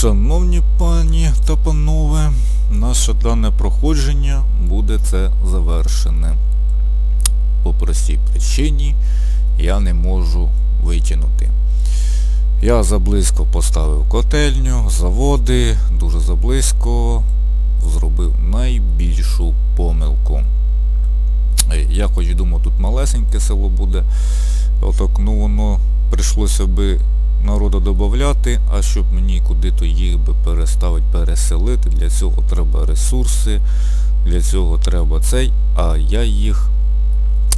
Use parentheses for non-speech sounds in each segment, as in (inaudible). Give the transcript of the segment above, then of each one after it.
Шановні пані та панове, наше дане проходження буде це завершене. По простій причині я не можу витягнути. Я заблизько поставив котельню, заводи, дуже заблизько зробив найбільшу помилку. Я хоч думав, тут малесеньке село буде. Отак, ну воно прийшлося би народу додати, а щоб мені куди-то їх би переставити, переселити, для цього треба ресурси, для цього треба цей, а я їх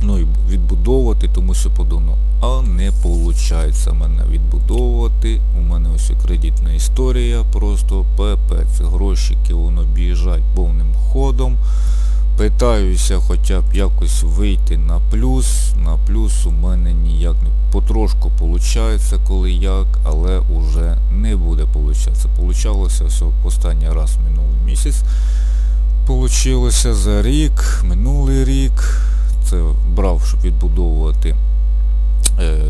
ну, відбудовувати, тому що подумав, а не виходить мене відбудовувати. У мене ось кредитна історія, просто пепець, грошики воно біжать повним ходом. Питаюся хоча б якось вийти на плюс. На плюс у мене ніяк не потрошку виходить, коли як, але уже не буде получатися. Получалося все останній раз минулий місяць. Получилося за рік, минулий рік. Це брав, щоб відбудовувати е,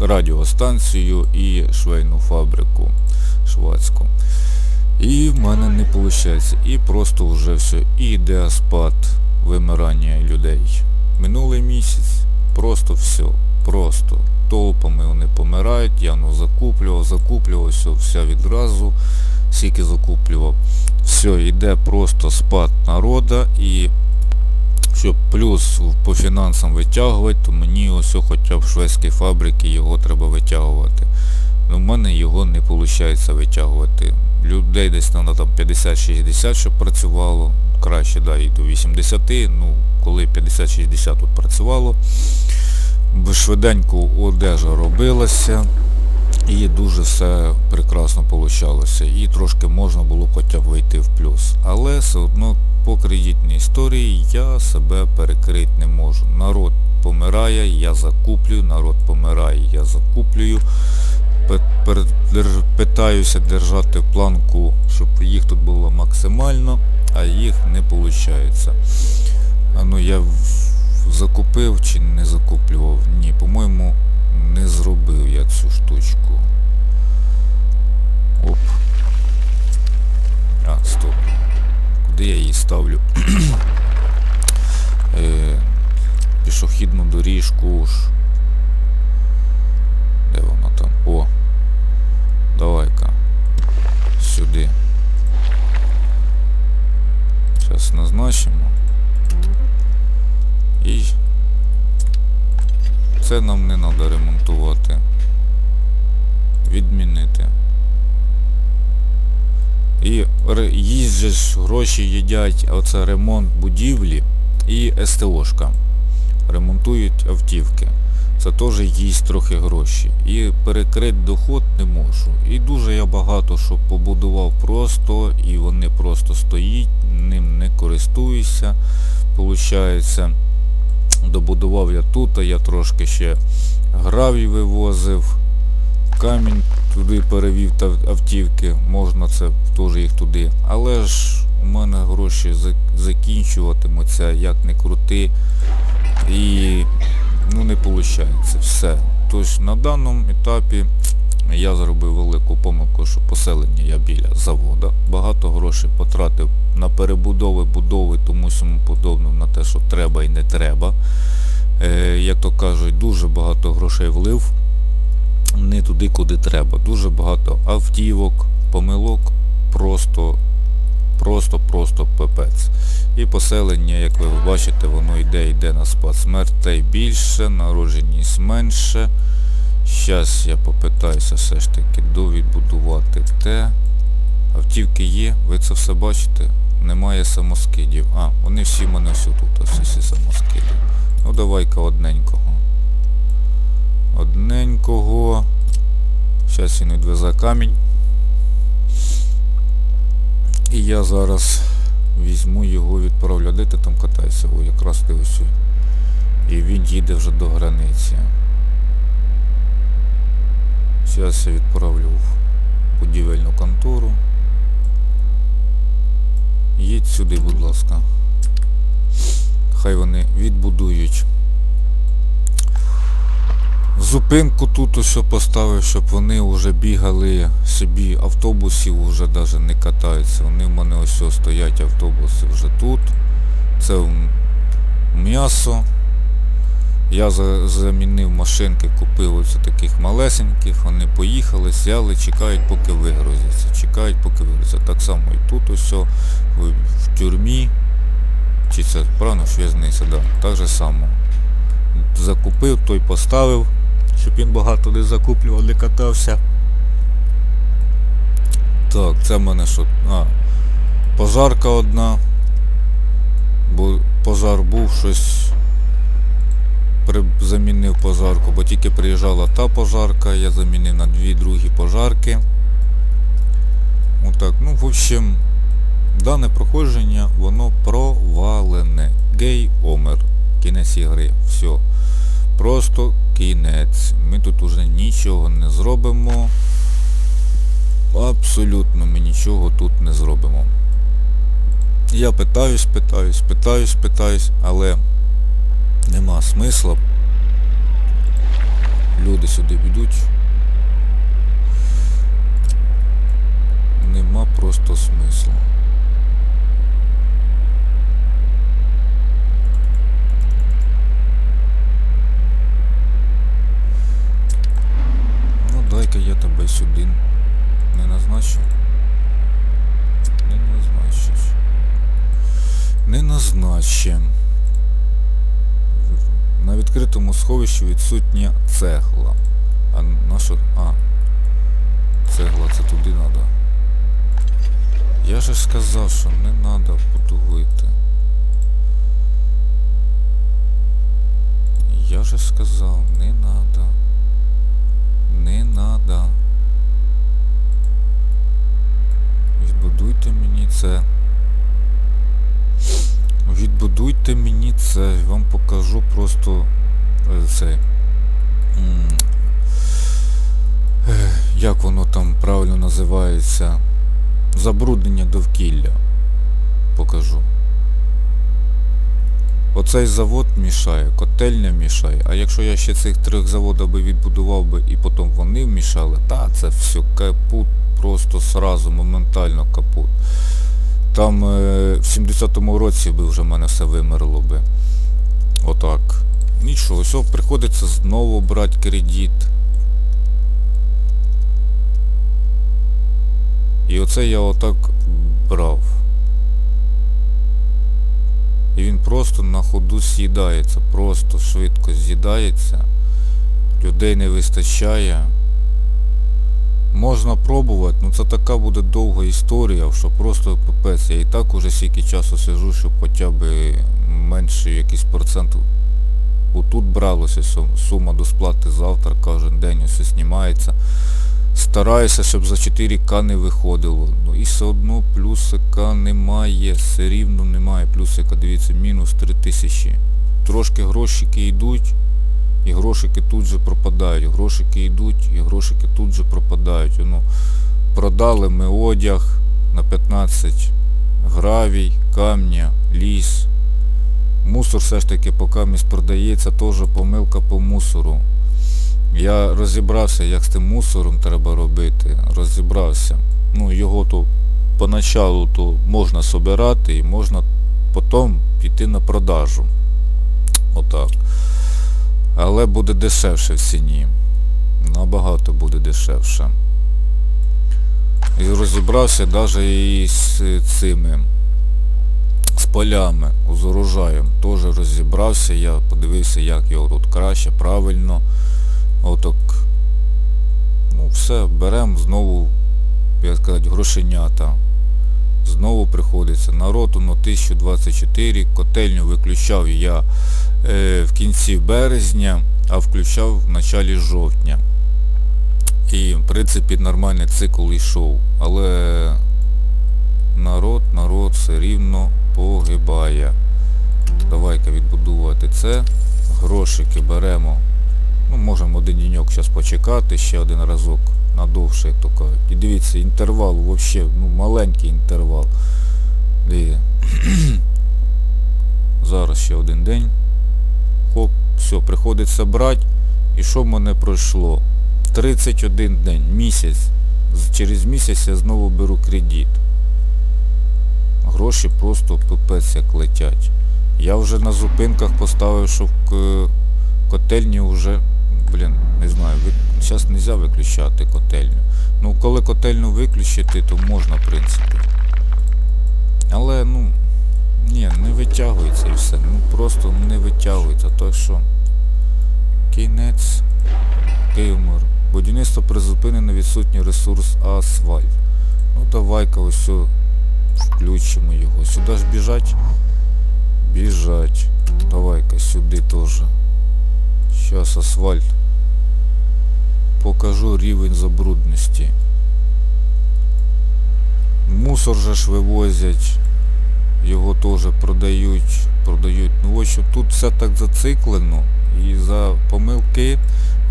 радіостанцію і швейну фабрику швадську. І в мене не виходить. І просто вже все. І йде спад вимирання людей. Минулий місяць просто все. Просто толпами вони помирають, я ну закуплював, закуплював, все, все відразу, скільки закуплював. Все, йде просто спад народа і щоб плюс по фінансам витягувати, то мені ось хоча б в шведській фабрики його треба витягувати. Ну, в мене його не виходить витягувати. Людей десь треба там 50-60, щоб працювало. Краще, да, і до 80. Ну, коли 50-60 тут працювало, швиденько одежа робилася. І дуже все прекрасно получалося. І трошки можна було хоча б вийти в плюс. Але все одно по кредитній історії я себе перекрити не можу. Народ помирає, я закуплюю, народ помирає, я закуплюю. Питаюся держати планку, щоб їх тут було максимально, а їх не виходить. А ну я закупив чи не закуплював? Ні, по-моєму, не зробив я цю штучку. Оп. А, стоп. Куди я її ставлю? (clears throat) е, пішохідну доріжку ж. Де вона там? О! Давай-ка. Сюди. Зараз. І це нам не треба ремонтувати. Відмінити. І їздять, гроші їдять, оце ремонт будівлі і СТОшка. Ремонтують автівки. Це теж їсть трохи гроші. І перекрити доход не можу. І дуже я багато що побудував просто, і вони просто стоїть, ним не користуюся. Получається, добудував я тут, а я трошки ще гравій вивозив, камінь туди перевів автівки, можна це теж їх туди. Але ж у мене гроші закінчуватимуться, як не крути. І ну не виходить. Все. Тобто на даному етапі я зробив велику помилку, що поселення я біля заводу. Багато грошей потратив на перебудови, будови, тому сьому подобно на те, що треба і не треба. Е, Як то кажуть, дуже багато грошей влив не туди, куди треба. Дуже багато автівок, помилок, просто просто-просто пепець. І поселення, як ви бачите, воно йде, йде на спад. Смертей більше, народженість менше. Зараз я попитаюся все ж таки довідбудувати те. Автівки є, ви це все бачите? Немає самоскидів. А, вони всі в мене все тут, всі, всі самоскиди. Ну давай-ка одненького. Одненького. Зараз він відвезе камінь. І я зараз візьму його відправлю. Де ти там катайся? О, якраз дивишся. І він їде вже до границі. Зараз я відправлю в будівельну контору. Їдь сюди, будь ласка. Хай вони відбудують Зупинку тут усе поставив, щоб вони вже бігали собі автобусів вже навіть не катаються. Вони в мене ось стоять автобуси вже тут. Це м'ясо. Я замінив машинки, купив ось таких малесеньких, вони поїхали, сяли, чекають, поки вигрузяться. Чекають, поки вигрузяться. Так само і тут ось в, тюрмі. Чи це правильно ж в'язниця, да. Так же само. Закупив, той поставив, щоб він багато не закуплював, не катався. Так, це в мене що? А, пожарка одна. Бо пожар був щось. При... Замінив пожарку, бо тільки приїжджала та пожарка, я замінив на дві другі пожарки. Отак, ну в общем, дане проходження, воно провалене. Гей омер. Кінець ігри. Все. Просто кінець. Ми тут уже нічого не зробимо. Абсолютно ми нічого тут не зробимо. Я питаюсь, питаюсь, питаюсь, питаюсь, але нема смисла. Люди сюди підуть. Нема просто смислу. Дай-ка я тебе сюди не назначу. Не назначиш. Не назначим. На відкритому сховищі відсутня цегла. А на що? А. Цегла це туди треба. Я же сказав, що не треба будувати. Я же сказав, не надо. Не надо. Відбудуйте мені це. Відбудуйте мені це. Я Вам покажу просто е, це. Як воно там правильно називається? Забруднення довкілля. Покажу. Оцей завод мішає, котельня мішає. А якщо я ще цих трьох заводів би відбудував би і потім вони вмішали, та це все капут, просто сразу, моментально капут. Там е, в 70-му році би вже в мене все вимерло би. Отак. Нічого, все, приходиться знову брати кредит. І оце я отак брав. І він просто на ходу з'їдається, просто швидко з'їдається. Людей не вистачає. Можна пробувати, ну це така буде довга історія, що просто пипець. Я і так уже стільки часу сижу, щоб хоча б менше якийсь процент отут бралося, сума до сплати завтра, кожен день усе знімається. Стараюся, щоб за 4К не виходило. Ну і все одно плюсика немає, все рівно немає плюсика. Дивіться, мінус 3000. Трошки грошики йдуть, і грошики тут же пропадають. Грошики йдуть, і грошики тут же пропадають. Ну, продали ми одяг на 15 гравій, камня, ліс. Мусор все ж таки поки місь продається, теж помилка по мусору. Я розібрався, як з тим мусором треба робити. Розібрався. Ну, його то поначалу то можна собирати і можна потім піти на продажу. Отак. Але буде дешевше в ціні. Набагато буде дешевше. І розібрався навіть і з цими з полями, з урожаєм. Теж розібрався, я подивився, як його тут краще, правильно. Отак. Ну все, беремо знову, як сказати, грошенята. Знову приходиться. Народ ну 1024, котельню виключав я е, в кінці березня, а включав в началі жовтня. І в принципі нормальний цикл йшов. Але народ, народ все рівно погибає. Давай-ка відбудувати це. Грошики беремо. Ну, можемо один деньок зараз почекати, ще один разок надовше, кажуть. І дивіться, інтервал взагалі, ну, маленький інтервал. І... (clears throat) Зараз ще один день. Хоп, все, приходиться брати І що в мене пройшло? 31 день, місяць. Через місяць я знову беру кредит. Гроші просто пипець як летять. Я вже на зупинках поставив, що в котельні вже, блін, не знаю, зараз не можна виключати котельню. Ну, коли котельню виключити, то можна, в принципі. Але, ну, ні, не витягується і все. Ну просто не витягується. Так що кінець Київмир. Будівництво призупинено відсутній ресурс асфальт. Ну давай-ка ось включимо його. Сюди ж біжать? Біжать. Давай-ка сюди теж. Щас асфальт. Покажу рівень забрудності. Мусор же ж вивозять. Його теж продають. Продають. Ну ось що тут все так зациклено. І за помилки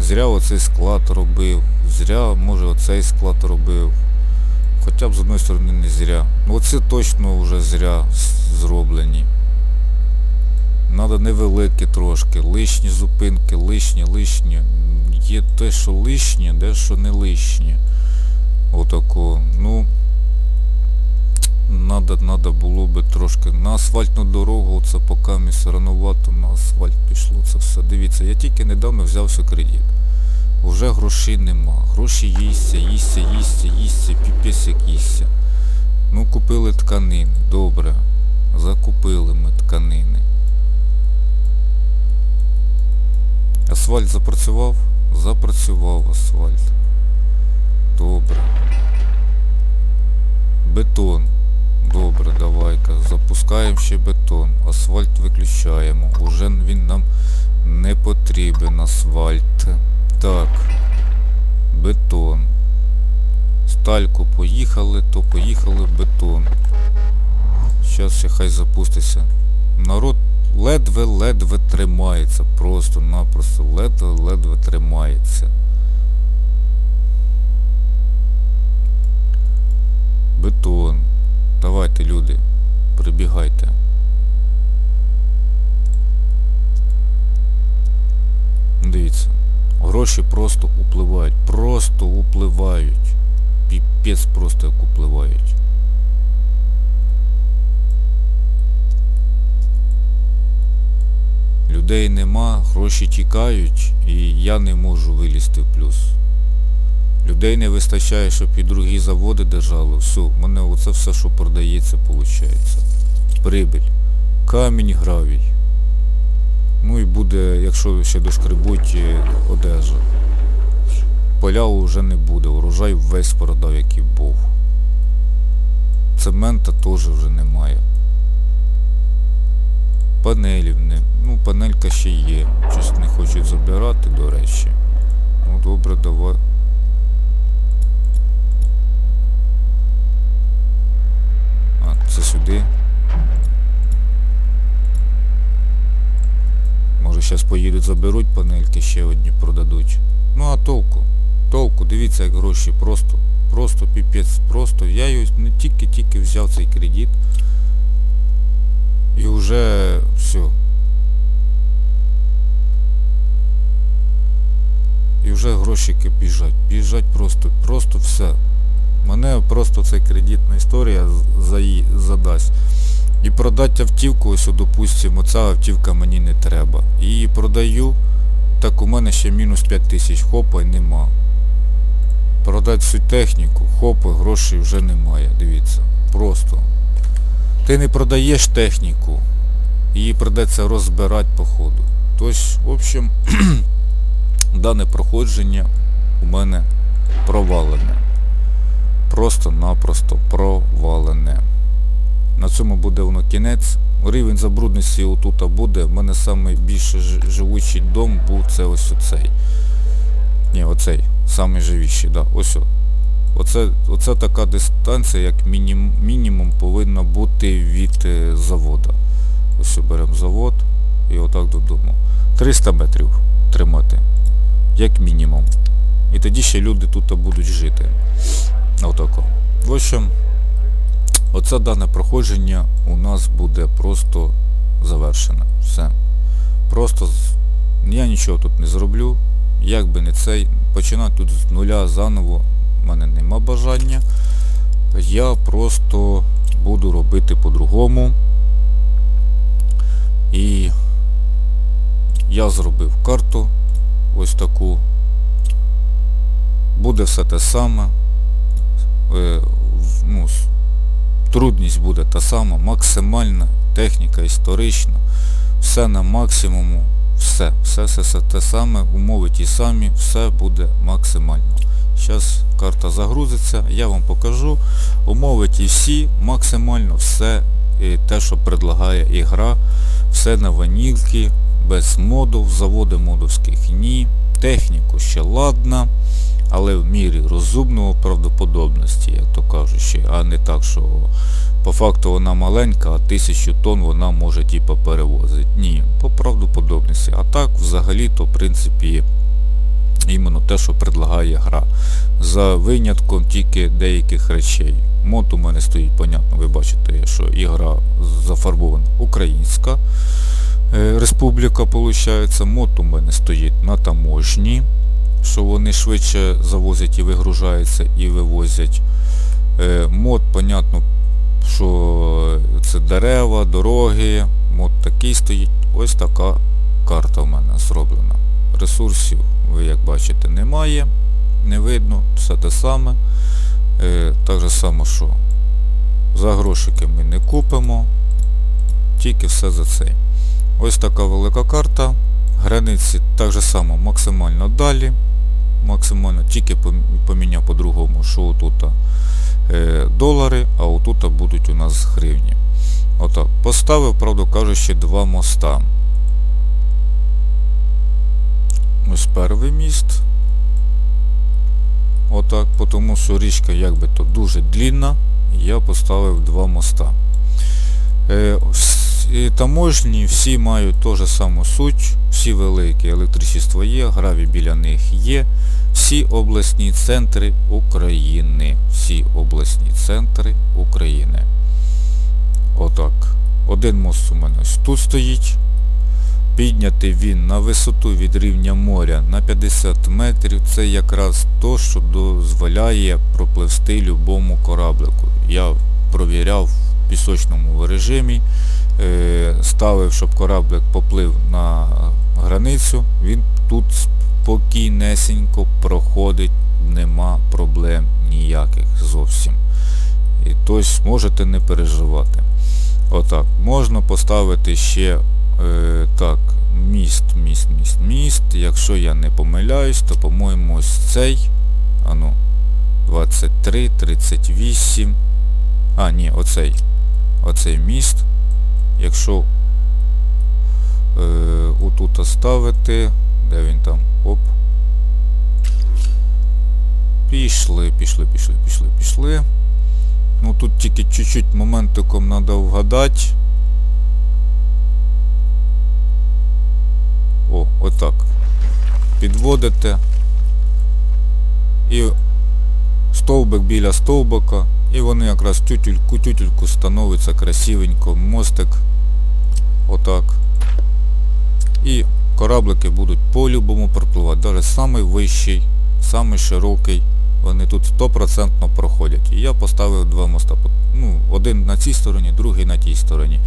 зря оцей склад робив. Зря, може, оцей склад робив. Хоча б з одної сторони не зря. Ну оце точно вже зря зроблені. Надо невеликі трошки, лишні зупинки, лишні, лишні. Є те, що лишнє, де що не лишнє. Отако. Ну, надо, надо було би трошки. На асфальтну дорогу, це поки місце рановато на асфальт пішло це все. Дивіться, я тільки недавно взявся кредит. Уже грошей нема. Гроші їсться, їсться, їсться, їсться, піпець як їсться. Ну купили тканини, добре. Закупили ми тканини. Асфальт запрацював? Запрацював асфальт. Добре. Бетон. Добре, давай-ка. Запускаємо ще бетон. Асфальт виключаємо. Уже він нам не потрібен асфальт. Так. Бетон. Стальку поїхали, то поїхали бетон. Щас ще хай запуститься. Народ ледве-ледве тримається. Просто-напросто ледве-ледве тримається. Бетон. Давайте, люди, прибігайте. Дивіться. Гроші просто upливають. Просто upливають. Піпець просто як upливають. Людей нема, гроші тікають, і я не можу вилізти в плюс. Людей не вистачає, щоб і другі заводи держали. Все, в мене оце все, що продається, виходить. Прибиль. Камінь, гравій. Ну і буде, якщо ще дошкребуть е, одежа. Поля вже не буде, урожай весь продав, який був. Цемента теж вже немає. Панелів не. Ну, панелька ще є. Щось не хочуть забирати, до речі. Ну добре, давай. А, це сюди. Може зараз поїдуть, заберуть панельки, ще одні продадуть. Ну а толку? Толку, дивіться як гроші просто, просто піпець, просто. Я його не тільки-тільки взяв цей кредит. І вже все. І вже грошики біжать. Біжать просто, просто все. Мене просто ця кредитна історія з- заї- задасть. І продати автівку, ось, допустимо, ця автівка мені не треба. Її продаю, так у мене ще мінус 5 тисяч, хопа і нема. Продати всю техніку, хопа, грошей вже немає, дивіться. Просто. Ти не продаєш техніку, її придеться розбирати по ходу. Тобто, в общем, (clears throat) дане проходження у мене провалене. Просто-напросто провалене. На цьому буде воно кінець. Рівень забрудності отут буде. В мене найбільше живучий дом був це ось оцей. Ні, оцей. Самий живіший, да. Ось. Оце, оце така дистанція, як мінім, мінімум повинна бути від е, завода. Ось беремо завод і отак додому. 300 метрів тримати. Як мінімум. І тоді ще люди тут будуть жити. Отако. В общем, оце дане проходження у нас буде просто завершене. Все. Просто я нічого тут не зроблю. як би не цей, починати тут з нуля заново, в мене нема бажання. Я просто буду робити по-другому. І я зробив карту ось таку. Буде все те саме. Е, ну, трудність буде та сама, максимальна, техніка історична, все на максимуму, все, все, все, все те саме, умови ті самі, все буде максимально. Зараз карта загрузиться, я вам покажу. Умови ті всі, максимально все те, що предлагає ігра, все на ванільки, без модів, заводи модовських ні. Техніку ще ладна, але в мірі розумного правдоподобності, як то кажучи, а не так, що по факту вона маленька, а тисячу тонн вона може типу, перевозити. Ні, по правдоподобності. А так взагалі то в принципі іменно те, що предлагає гра. За винятком тільки деяких речей. Мод у мене стоїть, понятно, ви бачите, що ігра зафарбована українська. Е, Республіка, виходить, мод у мене стоїть на таможні, що вони швидше завозять і вигружаються і вивозять. Е, Мод, понятно, що це дерева, дороги, мод такий стоїть. Ось така карта в мене зроблена. Ресурсів, ви як бачите, немає, не видно, все те саме. Е, так же само, що за грошики ми не купимо, тільки все за цей. Ось така велика карта. Границі так же само максимально далі. Максимально тільки поміняв по-другому, що отут е, долари, а отут будуть у нас гривні. Отак. Поставив, правду кажучи, два моста. Ось перший міст. Отак, тому що річка якби то дуже длінна, я поставив два моста. Е, таможні всі мають ту ж саму суть, всі великі електричество є, граві біля них є. Всі обласні центри України. Всі обласні центри України. Отак. Один мост у мене тут стоїть. Підняти він на висоту від рівня моря на 50 метрів. Це якраз то, що дозволяє пропливсти любому кораблику. Я провіряв в пісочному режимі, е, ставив, щоб кораблик поплив на границю. Він тут спокійнесенько проходить, нема проблем ніяких зовсім. І тобто можете не переживати. Отак. Можна поставити ще е, так, міст, міст, міст, міст. Якщо я не помиляюсь, то по-моєму ось цей. Ану, 23, 38. А, ні, оцей. Оцей міст. Якщо е, отут ставити. Де він там? Оп. Пішли, пішли, пішли, пішли, пішли. Ну тут тільки чуть-чуть моментиком треба вгадати. О, отак. Підводите. І стовбик біля стовбика. І вони якраз тютюльку, тютюльку становиться красивенько. Мостик. Отак. І кораблики будуть по-любому пропливати. Навіть самий вищий, самий широкий. Вони тут 100% проходять. І я поставив два моста. Ну, один на цій стороні, другий на тій стороні.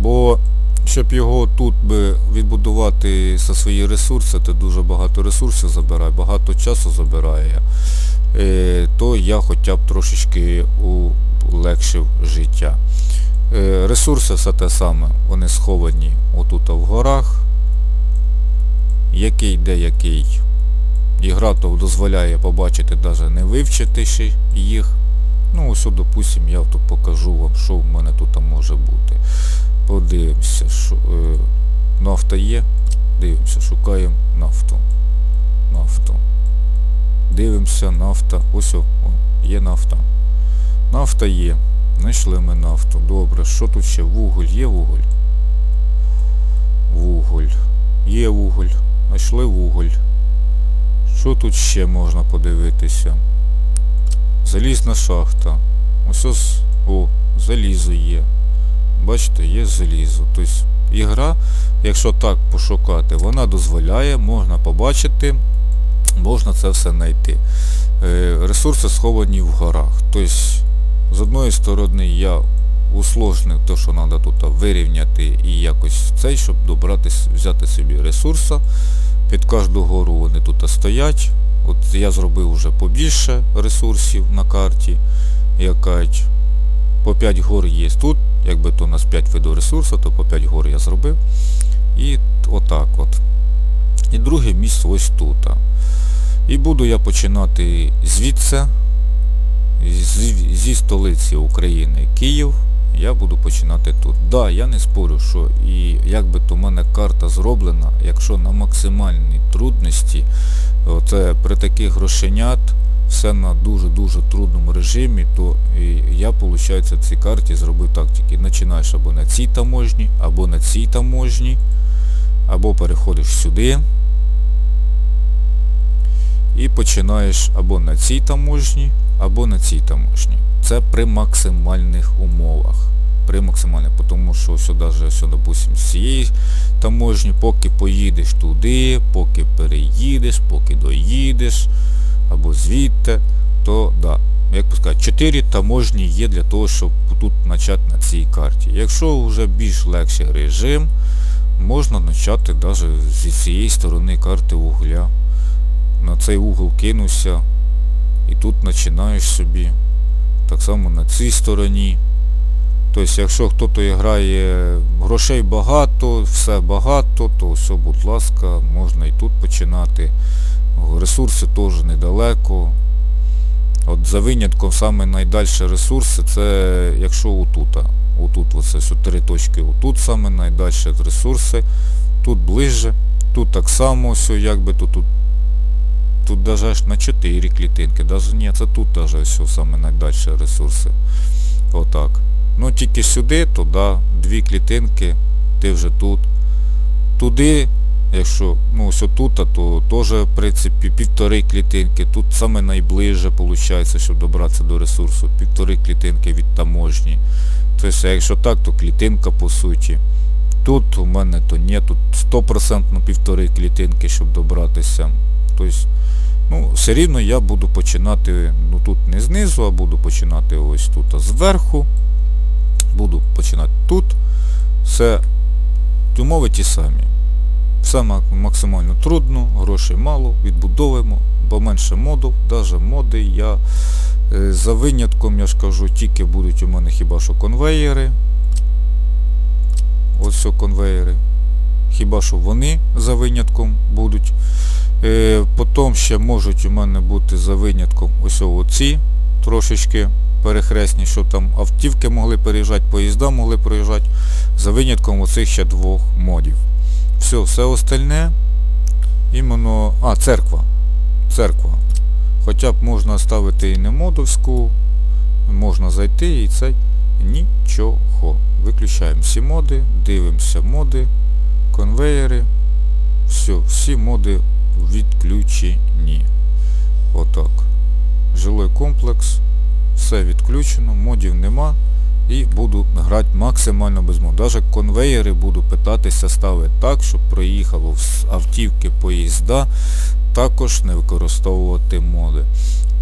Бо щоб його тут би відбудувати за свої ресурси, це дуже багато ресурсів забирає, багато часу забирає, е, то я хоча б трошечки улегшив життя. Е, Ресурси все те саме, вони сховані отут в горах. Який де який. Ігра то дозволяє побачити, навіть не вивчити їх. Ну ось, допустим, я тут покажу вам, що в мене тут може бути. Подивимося, що е, нафта є. Дивимося, шукаємо нафту. Нафту. Дивимося, нафта. Ось о, є нафта. Нафта є. Знайшли ми нафту. Добре. Що тут ще? Вуголь? Є вуголь? Вуголь. Є вуголь. Знайшли вуголь. Що тут ще можна подивитися? Залізна шахта. Ось ось, о, залізо є. Бачите, є залізо. Тобто ігра, якщо так пошукати, вона дозволяє, можна побачити можна це все знайти. Е, Ресурси сховані в горах. Тобто, з одної сторони, я усложнив те, що треба тут вирівняти і якось цей, щоб добратися, взяти собі ресурса. Під кожну гору вони тут стоять. От я зробив вже побільше ресурсів на карті. Якать. По 5 гор є тут. Якби то у нас 5 видів ресурсу, то по 5 гор я зробив. І отак от. І друге місце ось тут. І буду я починати звідси, зі, столиці України Київ. Я буду починати тут. Да, я не спорю, що і як би то в мене карта зроблена, якщо на максимальній трудності, оце при таких грошенят, все на дуже-дуже трудному режимі, то я, виходить, в цій карті зробив так тільки. Починаєш або на цій таможні, або на цій таможні, або переходиш сюди. І починаєш або на цій таможні, або на цій таможні. Це при максимальних умовах. При максимальних, тому що сюди, допустим, з цієї таможні, поки поїдеш туди, поки переїдеш, поки доїдеш, або звідти, то да. Як би сказати, 4 таможні є для того, щоб тут почати на цій карті. Якщо вже більш легший режим, можна почати навіть зі цієї сторони карти вугля. На цей угол кинувся і тут починаєш собі. Так само на цій стороні. Тобто, якщо хтось грає грошей багато, все багато, то все, будь ласка, можна і тут починати. Ресурси теж недалеко. От за винятком саме найдальші ресурси це якщо отут. Отут оце все три точки, отут саме найдальші ресурси. Тут ближче, тут так само все, якби тут, тут Тут даже аж на 4 клітинки, даже ні, це тут даже все саме найдальші ресурси. Отак. Ну тільки сюди, туди, дві клітинки, ти вже тут. Туди, якщо ну ось тут, то теж в принципі півтори клітинки. Тут саме найближче виходить, щоб добратися до ресурсу. Півтори клітинки від таможні. Тобто, якщо так, то клітинка по суті. Тут у мене то ні, тут 100% півтори клітинки, щоб добратися. Тобто, ну, все рівно я буду починати, ну тут не знизу, а буду починати ось тут а зверху. Буду починати тут. Все умови ті самі. Все максимально трудно, грошей мало, відбудовуємо, бо менше модів, навіть моди я е, за винятком, я ж кажу, тільки будуть у мене хіба що конвеєри. Ось все конвеєри. Хіба що вони за винятком будуть. Е, Потім ще можуть у мене бути за винятком ось оці трошечки перехресні, щоб там автівки могли переїжджати, поїзда могли проїжджати, за винятком оцих ще двох модів. Все, все остальне іменно... А, церква. Церква. Хоча б можна ставити і не модовську, можна зайти і це нічого. Виключаємо всі моди, дивимося моди, конвеєри. Все, всі моди відключені. Отак. Жилий комплекс. Все відключено, модів нема. І буду грати максимально без мод. Навіть конвеєри буду питатися ставити так, щоб проїхало з автівки поїзда, також не використовувати моди.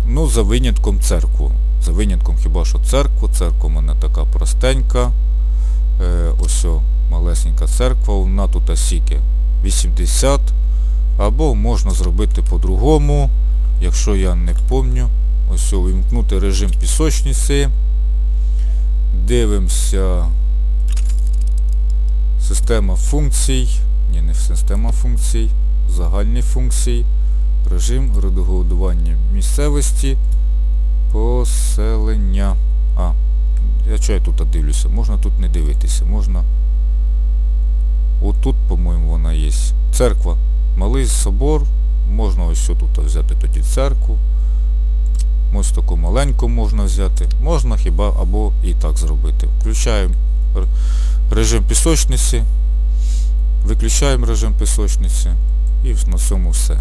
Ну, за винятком церкву. За винятком хіба що церкву. Церква у мене така простенька. Е, Ось малесенька церква, вона тут осіки 80. Або можна зробити по-другому, якщо я не пам'ятаю. Ось увімкнути режим пісочниці. Дивимося система функцій. Ні, не система функцій, загальні функції, режим редагування місцевості, поселення. А, я чого я тут дивлюся? Можна тут не дивитися, можна... Отут, по-моєму, вона є. Церква. Малий собор. Можна ось тут взяти тоді церкву. Ось таку маленьку можна взяти. Можна хіба або і так зробити. Включаємо режим пісочниці, виключаємо режим пісочниці і на цьому все.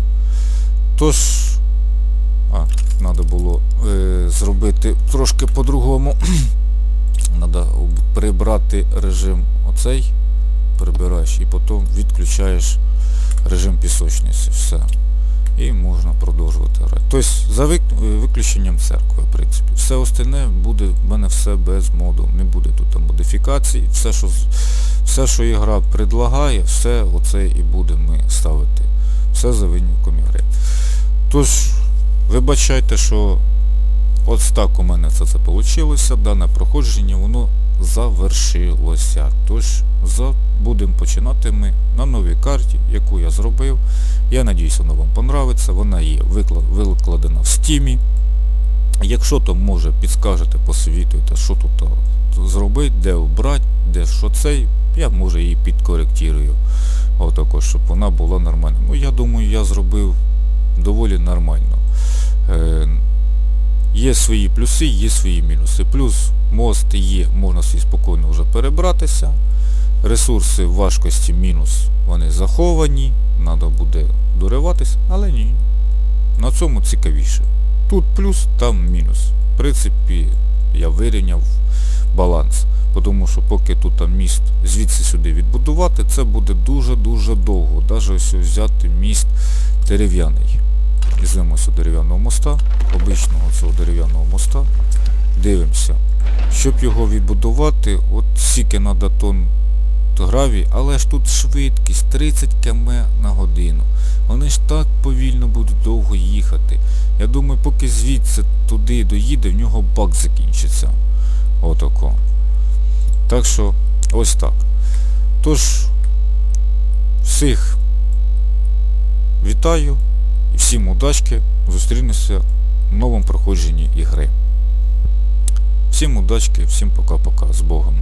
Тож, а, треба було е, зробити трошки по-другому. (clears throat) Треба прибрати режим оцей, прибираєш і потім відключаєш режим пісочниці. Все. І можна продовжувати грати. Тобто за вик- виключенням церкви, в принципі. Все остальне буде в мене все без моду. Не буде тут там модифікацій. Все, що, все, що ігра предлагає, все оце і будемо ставити. Все за винятком ігри. Тож, вибачайте, що ось так у мене це, це вийшло. Дане проходження, воно завершилося. Тож будемо починати ми на новій карті, яку я зробив. Я надіюсь, вона вам понравиться. Вона є викладена в стімі. Якщо то може підскажете, посовітуєте, що тут зробити, де обрати, де що цей, я може її підкоректирую. Отако, щоб вона була нормальна. Ну я думаю, я зробив доволі нормально. Є свої плюси, є свої мінуси. Плюс мост є, можна собі спокійно вже перебратися. Ресурси важкості мінус, вони заховані, треба буде дориватися, але ні. На цьому цікавіше. Тут плюс, там мінус. В принципі, я вирівняв баланс. Тому що поки тут там міст звідси сюди відбудувати, це буде дуже-дуже довго. Навіть ось взяти міст дерев'яний. Візьмемося дерев'яного моста, обичного цього дерев'яного моста. Дивимося. Щоб його відбудувати, от стільки треба тонн гравій, але ж тут швидкість 30 км на годину. Вони ж так повільно будуть довго їхати. Я думаю, поки звідси туди доїде, в нього бак закінчиться. Отако. Так що, ось так. Тож, всіх вітаю і всім удачки. Зустрінемося в новому проходженні ігри. Всім удачки, всім пока-пока. З Богом.